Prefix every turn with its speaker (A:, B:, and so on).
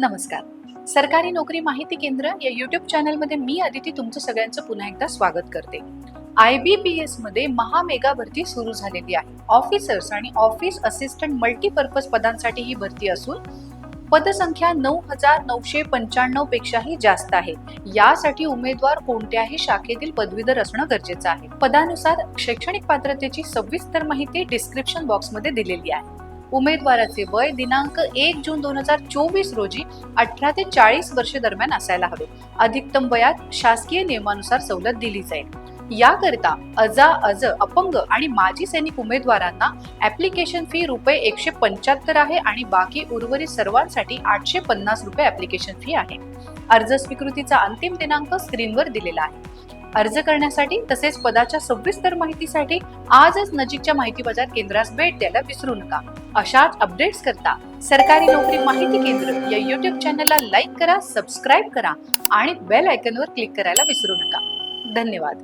A: नमस्कार. सरकारी नोकरी माहिती केंद्र या युट्यूब चॅनलमध्ये मी अदिती तुमचं सगळ्यांचं पुन्हा एकदा स्वागत करते. आय बी पी एसमध्ये महामेगा भरती सुरू झालेली आहे. ऑफिसर्स आणि ऑफिस असिस्टंट मल्टीपर्पज पदांसाठी ही भरती असून पदसंख्या नऊ हजार नऊशे पंच्याण्णव पेक्षाही जास्त आहे. यासाठी उमेदवार कोणत्याही शाखेतील पदवीधर असणं गरजेचं आहे. पदानुसार शैक्षणिक पात्रतेची सविस्तर माहिती डिस्क्रिप्शन बॉक्समध्ये दिलेली आहे. उमेदवाराचे वय दिनांक एक जून दोन हजार चोवीस रोजी अठरा ते चाळीस वर्षे दरम्यान असायला हवे. अधिकतम वयात शासकीय नियमानुसार सवलत दिली जाईल. याकरिता अजा अज अपंग आणि माजी सैनिक उमेदवारांना ऍप्लिकेशन फी रुपये एकशे पंच्याहत्तर आहे आणि बाकी उर्वरित सर्वांसाठी आठशे पन्नास रुपये ऍप्लिकेशन फी आहे. अर्ज स्वीकृतीचा अंतिम दिनांक स्क्रीनवर दिलेला आहे. अर्ज करण्यासाठी तसेच पदाच्या सविस्तर माहितीसाठी आजच नजीकच्या माहिती बाजार केंद्रास भेट द्यायला विसरू नका. अशाच अपडेट्स करता सरकारी नोकरी माहिती केंद्र या युट्यूब चॅनलला लाईक करा सबस्क्राईब करा आणि बेल आयकनवर क्लिक करायला विसरू नका. धन्यवाद.